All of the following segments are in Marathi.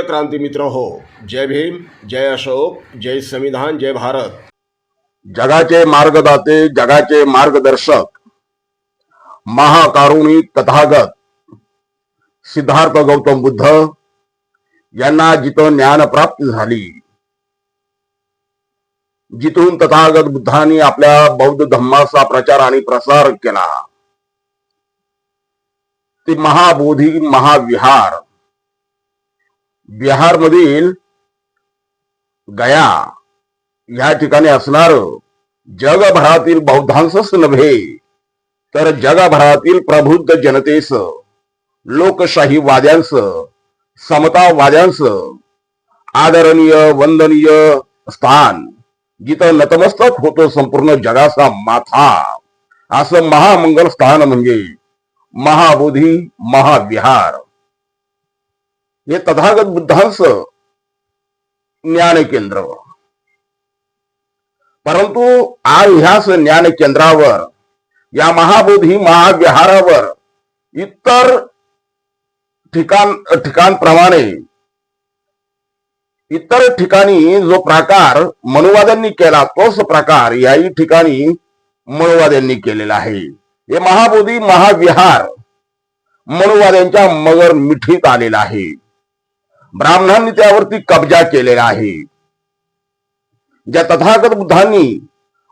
प्रिय क्रांती मित्र हो जय भीम जय अशोक जय संविधान जय भारत. जगाचे मार्गदाते जगाचे मार्गदर्शक महाकारुणी तथागत सिद्धार्थ गौतम बुद्ध यांना जिथं ज्ञान प्राप्त झाली जिथून तथागत बुद्धांनी आपल्या बौद्ध धम्माचा प्रचार आणि प्रसार केला. ते महाबोधी महाविहार. बिहार मधील गया या ठिकाणी असणार जगभरातील बौद्धांसच नव्हे तर जगभरातील प्रबुद्ध जनतेस लोकशाही वाद्यांस समतावाद्यांस आदरणीय वंदनीय स्थान. जिथं नतमस्तक होतो संपूर्ण जगाचा माथा. असं महामंगल स्थान म्हणजे महाबोधी महाविहार. हे तथागत बुद्धांचं ज्ञान केंद्र परंतु आज ह्याच ज्ञान केंद्रावर या महाबोधी महाविहारावर इतर ठिकाण ठिकाणप्रमाणे इतर ठिकाणी जो प्रकार मनुवाद्यांनी केला तोच प्रकार याही ठिकाणी मनुवाद्यांनी केलेला आहे. हे महाबोधी महाविहार मनुवाद्यांच्या मगर मिठीत आलेला आहे. ब्राह्मणांनी त्यावरती कब्जा केलेला आहे. ज्या तथागत बुद्धांनी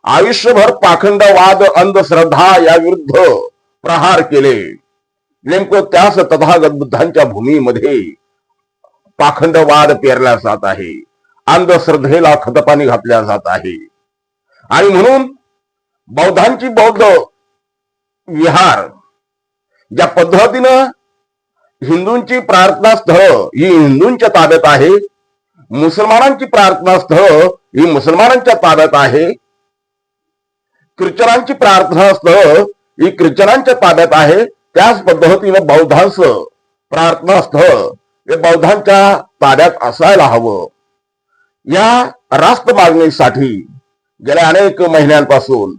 आयुष्यभर पाखंडवाद अंधश्रद्धा या विरुद्ध प्रहार केले नेमकं त्याच तथागत बुद्धांच्या भूमीमध्ये पाखंडवाद पेरला जात आहे अंधश्रद्धेला खतपाणी घातल्या जात आहे. आणि म्हणून बौद्धांची बौद्ध विहार ज्या पद्धतीनं हिंदूंची प्रार्थना स्थळ ही हिंदूंच्या ताब्यात आहे. मुसलमानांची प्रार्थना स्थळ ही मुसलमानांच्या ताब्यात आहे. ख्रिश्चनांची प्रार्थना स्थळ ही ख्रिश्चनांच्या ताब्यात आहे. त्याच पद्धतीनं बौद्धांचं प्रार्थना स्थळ हे बौद्धांच्या ताब्यात असायला हवं. या रास्त मागणीसाठी गेल्या अनेक महिन्यांपासून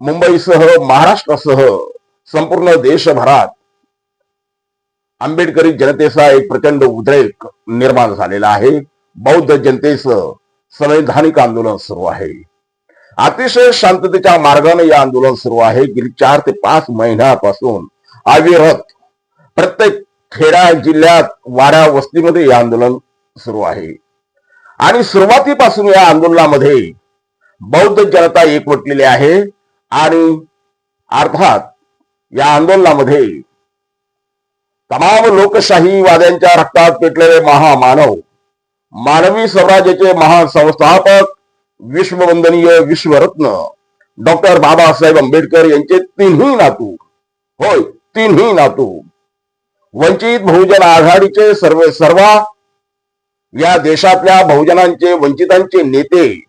मुंबईसह महाराष्ट्रासह संपूर्ण देशभरात आंबेडकरी जनतेचा एक प्रचंड उद्रेक निर्माण झालेला आहे. बौद्ध जनतेचं संवैधानिक आंदोलन सुरू आहे. अतिशय शांततेच्या मार्गाने या आंदोलन सुरू आहे. गेली चार ते पाच महिन्यापासून अविरत प्रत्येक खेडा जिल्ह्यात वाड्या वस्तीमध्ये हे आंदोलन सुरू आहे. आणि सुरुवातीपासून या आंदोलनामध्ये बौद्ध जनता एकवटलेली आहे. आणि अर्थात या आंदोलनामध्ये तमाम लोकशाहीवाद्यांच्या रक्तात पेटलेले महामानव मानवी स्वराज्याचे महान संस्थापक विश्ववंदनीय विश्वरत्न डॉक्टर बाबासाहेब आंबेडकर यांचे तिन्ही नातू. होय तिन्ही नातू. वंचित बहुजन आघाडीचे सर्व सर्वा या देशातल्या बहुजनांचे वंचितांचे नेते.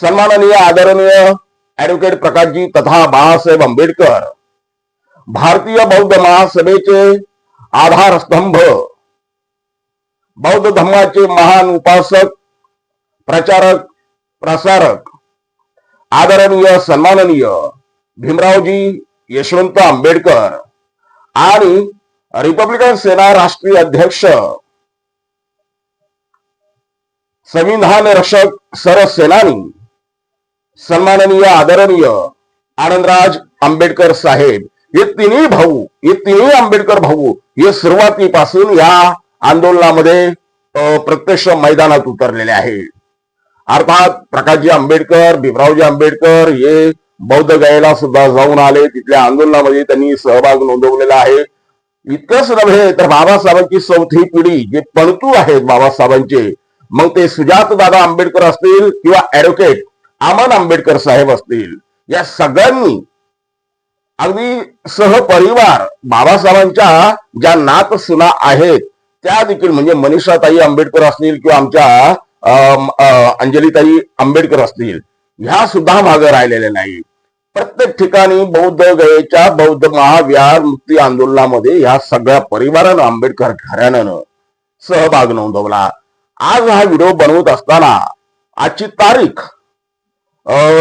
सन्माननीय आदरणीय ऍडव्होकेट प्रकाशजी तथा बाळासाहेब आंबेडकर. भारतीय बौद्ध महासभेचे आधारस्तंभ. बौद्ध धर्माचे महान उपासक प्रचारक प्रसारक आदरणीय सन्माननीय भीमरावजी यशवंत आंबेडकर आणि रिपब्लिकन सेना राष्ट्रीय अध्यक्ष संविधान रक्षक सरसेनानी सन्माननीय आदरणीय आनंदराज आंबेडकर साहेब. हे तिन्ही भाऊ हे तिन्ही आंबेडकर भाऊ. हे सुरुवातीपासून या आंदोलनामध्ये प्रत्यक्ष मैदानात उतरलेले आहे. अर्थात प्रकाशजी आंबेडकर भीमरावजी आंबेडकर हे बौद्ध गयेला सुद्धा जाऊन आले. तिथल्या आंदोलनामध्ये त्यांनी सहभाग नोंदवलेला आहे. इतकंच नव्हे तर बाबासाहेबांची चौथी पिढी जे पणतू आहेत बाबासाहेबांचे मग ते सुजात दादा आंबेडकर असतील किंवा ऍडव्होकेट आमन आंबेडकर साहेब असतील. या सगळ्यांनी अगदी सहपरिवार बाबासाहेबांच्या ज्या नात सुना आहेत त्या देखील म्हणजे मनीषाताई आंबेडकर असतील किंवा आमच्या अंजलीताई आंबेडकर असतील ह्या सुद्धा मागे राहिलेल्या नाही प्रत्येक ठिकाणी बौद्ध गयेच्या बौद्ध महाविहार मुक्ती आंदोलनामध्ये ह्या सगळ्या परिवारानं आंबेडकर घराण्यानं सहभाग नोंदवला. आज हा व्हिडिओ बनवत असताना आजची तारीख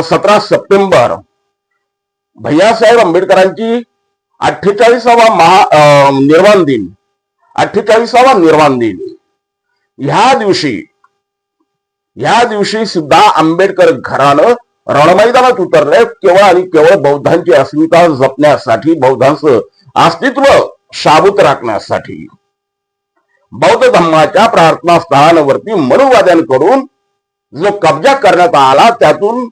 सतरा सप्टेंबर भैयासाहेब आंबेडकरांची अठ्ठेचाळीसावा महा निर्वाण दिन अठ्ठेचाळीसावा निर्वाण दिन. ह्या दिवशी ह्या दिवशी सुद्धा आंबेडकर घरानं रणमैदानात उतरले केवळ आणि केवळ बौद्धांची अस्मिता जपण्यासाठी बौद्धांचं अस्तित्व शाबूत राखण्यासाठी. बौद्ध धर्माच्या प्रार्थना स्थळांवरती मनुवाद्यांकडून जो कब्जा करण्यात आला त्यातून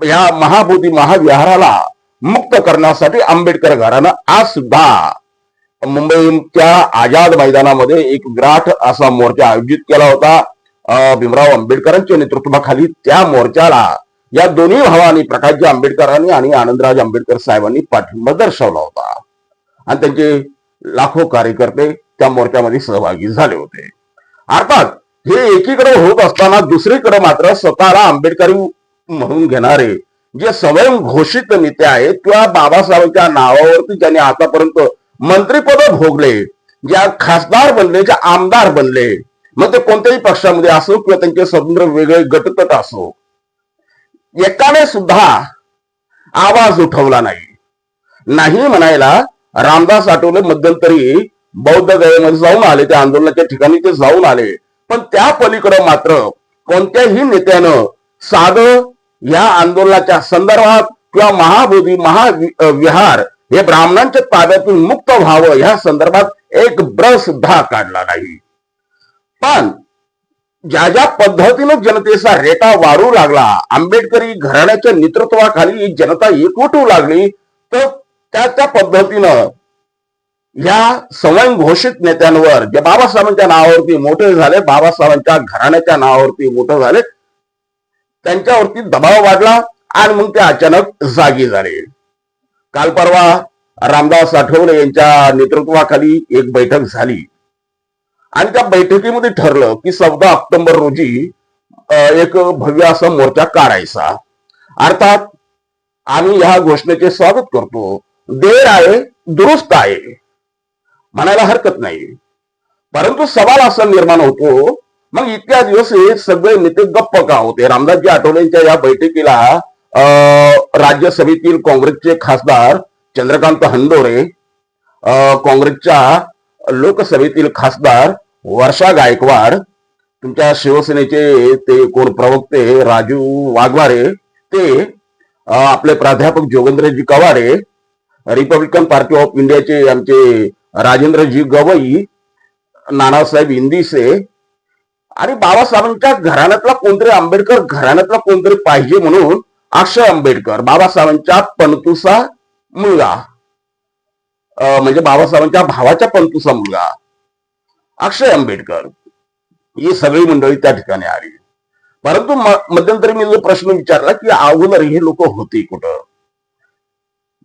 या महाबोधी महाविहाराला मुक्त करण्यासाठी आंबेडकर घरानं आज सुद्धा मुंबईच्या आझाद मैदानामध्ये एक विराट असा मोर्चा आयोजित केला होता. भीमराव आंबेडकरांच्या नेतृत्वाखाली त्या मोर्चाला या दोन्ही भावांनी प्रकाशजी आंबेडकरांनी आणि आनंदराज आंबेडकर साहेबांनी पाठिंबा दर्शवला होता. आणि त्यांचे लाखो कार्यकर्ते त्या मोर्चामध्ये सहभागी झाले होते. अर्थात हे एकीकडे होत असताना दुसरीकडे मात्र स्वतःला आंबेडकरी म्हणून घेणारे जे स्वयं घोषित नेते आहेत किंवा बाबासाहेबांच्या नावावरती ज्यांनी आतापर्यंत मंत्रीपद भोगले ज्या खासदार बनले ज्या आमदार बनले मग ते कोणत्याही पक्षामध्ये असो किंवा त्यांचे स्वतंत्र वेगळे गटतट असो एकाने सुद्धा आवाज उठवला नाही. नाही म्हणायला रामदास आठवले मध्यंतरी बौद्ध गयेमध्ये जाऊन आले त्या आंदोलनाच्या ठिकाणी ते जाऊन आले. पण त्या पलीकडे मात्र कोणत्याही नेत्यानं साधं या आंदोलनाच्या संदर्भात किंवा महाबोधी महाविहार हे ब्राह्मणांच्या ताब्यातून मुक्त व्हावं ह्या संदर्भात एक ब्र सुद्धा काढला नाही. पण ज्या ज्या पद्धतीनं जनतेचा रेटा वाढू लागला आंबेडकरी घराण्याच्या नेतृत्वाखाली जनता एकवटू होऊ लागली तर त्या त्या पद्धतीनं या स्वयं घोषित नेत्यांवर जे बाबासाहेबांच्या नावावरती मोठे झाले बाबासाहेबांच्या घराण्याच्या नावावरती मोठे झाले त्यांच्यावरती दबाव वाढला आणि मग ते अचानक जागी झाले. काल परवा रामदास आठवले यांच्या नेतृत्वाखाली एक बैठक झाली. आणि त्या बैठकीमध्ये ठरलं की चौदा ऑक्टोबर रोजी एक भव्य असा मोर्चा काढायचा. अर्थात आम्ही ह्या घोषणेचे स्वागत करतो. देर आहे दुरुस्त आहे. म्हणायला हरकत नाही. परंतु सवाल असा निर्माण होतो मग इतक्या दिवस हे सगळे नेते गप्प का होते? रामदासजी आठवलेंच्या या बैठकीला राज्य राज्यसभेतील काँग्रेसचे खासदार चंद्रकांत हंडोरे काँग्रेसच्या लोकसभेतील खासदार वर्षा गायकवाड तुमच्या शिवसेनेचे ते कोण प्रवक्ते राजू वाघवारे ते आपले प्राध्यापक Jogendraji Kawade Republican party of इंडियाचे आमचे राजेंद्रजी गवई नानासाहेब इंदिसे आणि बाबासाहेबांच्या घराण्यातला कोणतरी आंबेडकर घराण्यातला कोणतरी पाहिजे म्हणून अक्षय आंबेडकर बाबासाहेबांच्या पणतुसा मुलगा. म्हणजे बाबासाहेबांच्या भावाच्या पणतुसा मुलगा. अक्षय आंबेडकर. ही सगळी मंडळी त्या ठिकाणी आली. परंतु मध्यंतरी मी जो प्रश्न विचारला की अगोदर हे लोक होते कुठं?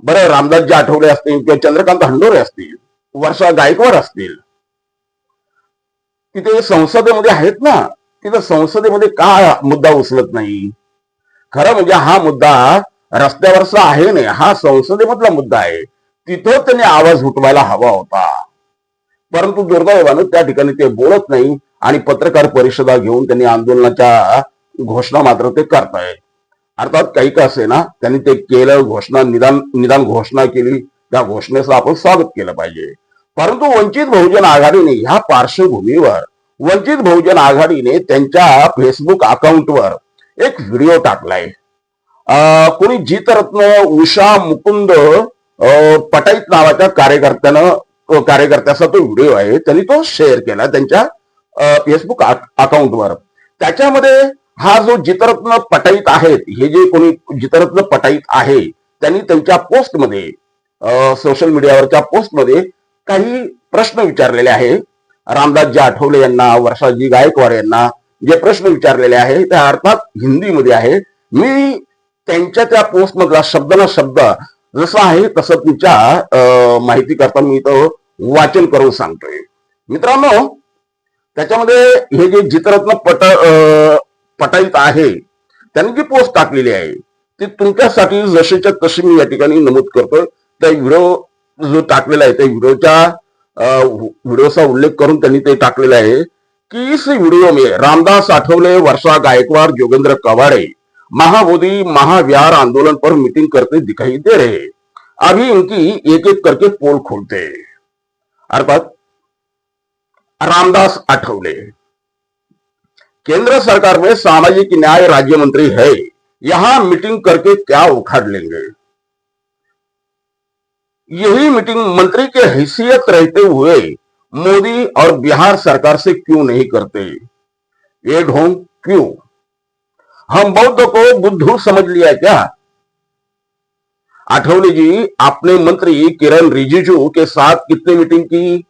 बरं रामदासजी आठवले असतील किंवा चंद्रकांत हंडोरे असतील वर्षा गायकवाड असतील तिथे संसदेमध्ये आहेत ना तिथं संसदेमध्ये का मुद्दा उचलत नाही? खरं म्हणजे हा मुद्दा रस्त्यावरचा आहे नाही हा संसदेमधला मुद्दा आहे. तिथं त्यांनी आवाज उठवायला हवा होता. परंतु दुर्दैवानं त्या ठिकाणी ते बोलत नाही आणि पत्रकार परिषदा घेऊन त्यांनी आंदोलनाच्या घोषणा मात्र ते करतायत. अर्थात काही का असे ना त्यांनी ते केलं घोषणा निदान निदान घोषणा केली. त्या घोषणेचं आपण स्वागत केलं पाहिजे. परंतु वंचित बहुजन आघाडीने ह्या पार्श्वभूमीवर वंचित बहुजन आघाडीने त्यांच्या फेसबुक अकाउंटवर एक व्हिडिओ टाकलाय. अं, कोणी जितरत्न उषा मुकुंद अं, पटाईत नावाच्या कार्यकर्त्यानं कार्यकर्त्याचा तो व्हिडिओ आहे त्यांनी तो शेअर केला त्यांच्या फेसबुक अकाउंटवर त्याच्यामध्ये हा जो जितरत्न पटाईत आहेत हे जे कोणी जितरत्न पटाईत आहे त्यांनी त्यांच्या पोस्टमध्ये सोशल मीडियावरच्या पोस्टमध्ये काही प्रश्न विचारलेले आहे. रामदासजी आठवले यांना वर्षाजी गायकवाड यांना जे प्रश्न विचारलेले आहे त्या अर्थात हिंदीमध्ये आहे. मी त्यांच्या त्या पोस्ट मधला शब्द ना शब्द जसं आहे तसं तुमच्या माहिती करता मी इथं वाचन करून सांगतोय. मित्रांनो त्याच्यामध्ये हे जे जितरत्न पट अं, पटाईत आहे त्यांनी जी पोस्ट टाकलेली आहे ती तुमच्यासाठी जशीच्या तशी मी या ठिकाणी नमूद करतोय. त्या व्हिडिओ जो टाकलेला आहे, त्या व्हिडिओच्या व्हिडिओचा उल्लेख करून त्यांनी ते टाकलेलं आहे कि इस वीडियो में रामदास आठवले, वर्षा गायकवाड़, जोगेंद्र कवाड़े, महाबोधि, महाविहार आंदोलन पर मीटिंग करते दिखाई दे रहे अभी इनकी एक एक करके पोल खोलते अर्थात रामदास आठवले। केंद्र सरकार में सामाजिक न्याय राज्य मंत्री है। यहाँ मीटिंग करके क्या उखाड़ लेंगे? यही मीटिंग मंत्री के हैसियत रहते हुए मोदी और बिहार सरकार से क्यों नहीं करते? ये ढोंग क्यों? हम बौद्ध को बुद्धू समझ लिया क्या? आठवले जी, आपने मंत्री किरण रिजिजू के साथ कितनी मीटिंग की?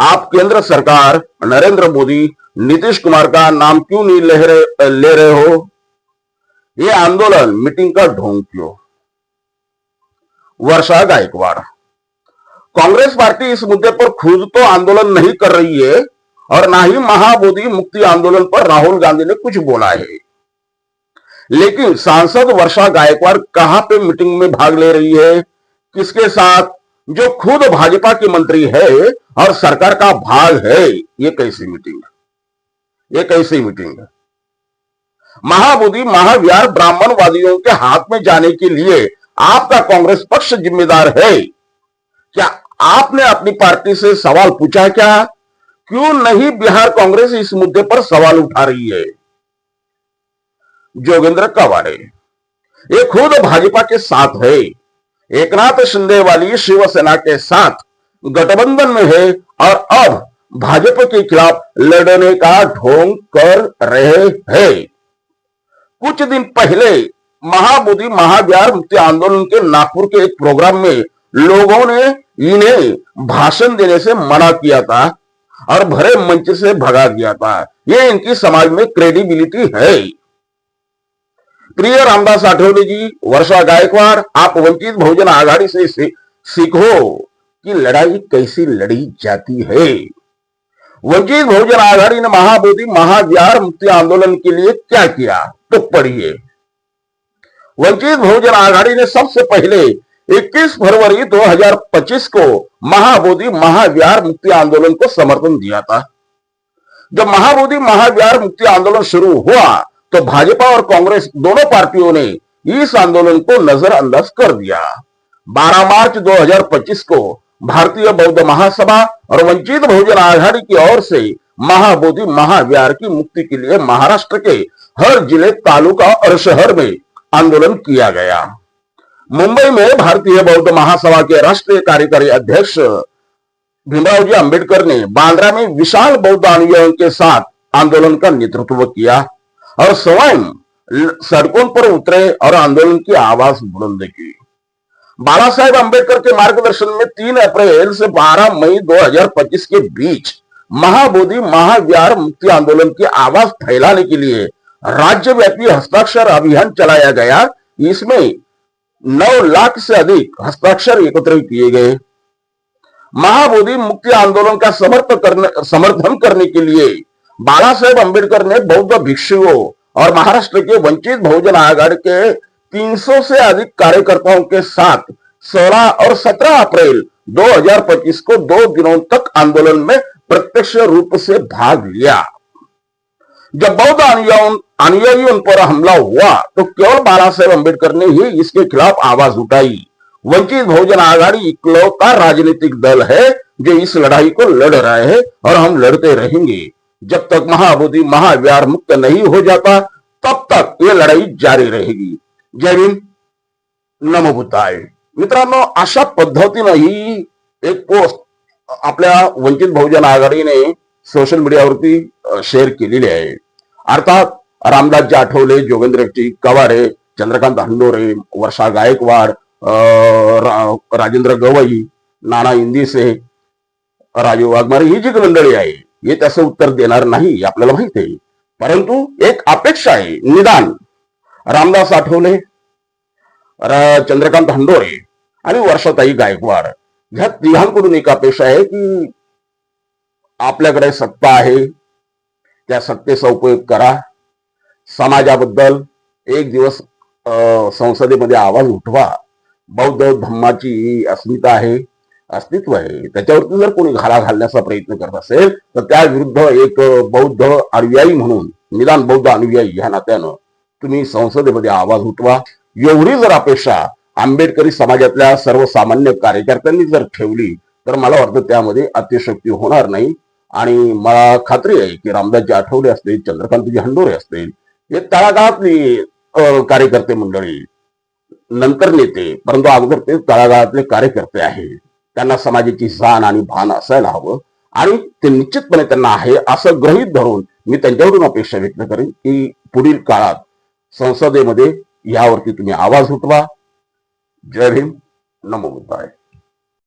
आप केंद्र सरकार, नरेंद्र मोदी, नीतीश कुमार का नाम क्यों नहीं ले रहे ले रहे हो? ये आंदोलन मीटिंग का ढोंग क्यों? वर्षा गायकवाड़ कांग्रेस पार्टी इस मुद्दे पर खुद तो आंदोलन नहीं कर रही है और ना ही महाबोधि मुक्ति आंदोलन पर राहुल गांधी ने कुछ बोला है। लेकिन सांसद वर्षा गायकवाड़ कहाँ पे मीटिंग में भाग ले रही है? किसके साथ? जो खुद भाजपा की मंत्री है और सरकार का भाग है, ये कैसी मीटिंग? ये कैसी मीटिंग? महाबोधि महाविहार ब्राह्मणवादियों के हाथ में जाने के लिए आपका कांग्रेस पक्ष जिम्मेदार है। क्या आपने अपनी पार्टी से सवाल पूछा क्या? क्यों नहीं बिहार कांग्रेस इस मुद्दे पर सवाल उठा रही है? जोगेंद्र कवाड़े, ये खुद भाजपा के साथ है। एकनाथ शिंदे वाली शिवसेना के साथ गठबंधन में है और अब भाजपा के खिलाफ लड़ने का ढोंग कर रहे हैं। कुछ दिन पहले महाबोधि महाविहार मुक्ति आंदोलन के नागपुर के एक प्रोग्राम में लोगों ने इन्हें भाषण देने से मना किया था और भरे मंच से भगा दिया था। ये इनकी समाज में क्रेडिबिलिटी है प्रिय रामदास आठवले जी, वर्षा गायकवाड़, आप वंचित बहुजन आघाड़ी से सीखो कि लड़ाई कैसी लड़ी जाती है। वंचित बहुजन आघाड़ी ने महाबोधि महाविहार मुक्ति आंदोलन के लिए क्या किया? तो पढ़िए। वंचित बहुजन आघाड़ी ने सबसे पहले 21 फरवरी 2025 को महाबोधि महाविहार मुक्ति आंदोलन को समर्थन दिया था। जब महाबोधि महाविहार मुक्ति आंदोलन शुरू हुआ तो भाजपा और कांग्रेस दोनों पार्टियों ने इस आंदोलन को नजरअंदाज कर दिया। 12 मार्च 2025 को भारतीय बौद्ध महासभा और वंचित बहुजन आघाड़ी की ओर से महाबोधि महाविहार की मुक्ति के लिए महाराष्ट्र के हर ज़िले, तालुका और शहर में आंदोलन किया गया। मुंबई में भारतीय बौद्ध महासभा के राष्ट्रीय कार्यकारी अध्यक्ष भीमरावजी अंबेडकर ने बांद्रा में विशाल बौद्ध अनुयायियों के साथ आंदोलन का नेतृत्व किया और स्वयं सड़कों पर उतरे और आंदोलन की आवाज़ बुलंद की। बाला साहेब अंबेडकर के मार्गदर्शन में 3 अप्रैल से 12 मई 2025 के बीच महाबोधि महाविहार मुक्ति आंदोलन की आवाज़ फैलाने के लिए राज्यव्यापी हस्ताक्षर अभियान चलाया गया। इसमें 9 लाख से अधिक हस्ताक्षर एकत्र किए गए। महाबोधि मुक्ति आंदोलन का समर्थन करने समर्थन करने के लिए बाला साहेब अंबेडकर ने बौद्ध भिक्षुओं और महाराष्ट्र के वंचित बहुजन आघाड़ी के 300 से अधिक कार्यकर्ताओं के साथ 16 और 17 अप्रैल 2025 को दो दिनों तक आंदोलन में प्रत्यक्ष रूप से भाग लिया। जब बौद्ध अनुयायियों अनुयायियों पर हमला हुआ तो केवल बाला साहेब अंबेडकर ने ही इसके खिलाफ आवाज़ उठाई। वंचित बहुजन आघाड़ी इकलौता राजनीतिक दल है जो इस लड़ाई को लड़ रहे हैं और हम लड़ते रहेंगे। जब तक महाबोधि महाविहार मुक्त नहीं हो जाता तब तक ये लड़ाई जारी रहेगी। जय भीम। नमो बुद्धाय। मित्रांनो अशा पद्धतीनं ही एक पोस्ट आपल्या वंचित बहुजन आघाडीने सोशल मीडियावरती अ, शेअर केलेली आहे. अर्थात रामदासजी आठवले जोगेंद्रजी कवारे चंद्रकांत हंडोरे वर्षा गायकवाड रा- राजेंद्र गवई नाना इंदिसे राजीव वाघमारे ही जी मंडळी आहे हे त्याचं उत्तर देणार नाही आपल्याला माहिती आहे. परंतु एक अपेक्षा आहे निदान. रामदास आठवले र- चंद्रकांत हंडोरे आणि वर्षाताई गायकवाड ह्या तिघांकडून एक अपेक्षा आहे की आपल्याकडे सत्ता आहे त्या सत्तेचा उपयोग करा. समाजाबद्दल एक दिवस संसदेमध्ये आवाज उठवा. बौद्ध धम्माची अस्मिता आहे अस्तित्व आहे. त्याच्यावरती जर कोणी घाला घालण्याचा प्रयत्न करत असेल तर त्या विरुद्ध एक बौद्ध अनुयायी म्हणून निदान बौद्ध अनुयायी ह्या नात्यानं तुम्ही संसदेमध्ये आवाज उठवा. एवढी जर अपेक्षा आंबेडकरी समाजातल्या सर्वसामान्य कार्यकर्त्यांनी जर ठेवली तर मला वाटतं त्यामध्ये अतिशक्ती होणार नाही. आणि मला खात्री आहे की रामदासजी आठवले असतील चंद्रकांतजी हंडोरे असतील हे तळागाळातली कार्यकर्ते मंडळी नंतर नेते परंतु अगोदर ते तळागाळातले कार्यकर्ते आहेत त्यांना समाजाची जाण आणि भान असायला हवं आणि ते निश्चितपणे त्यांना आहे असं गृहीत धरून मी त्यांच्याकडून अपेक्षा व्यक्त करेन की पुढील काळात संसदेमध्ये यावरती तुम्ही आवाज उठवा. जय भीम. नमो बुद्धाय.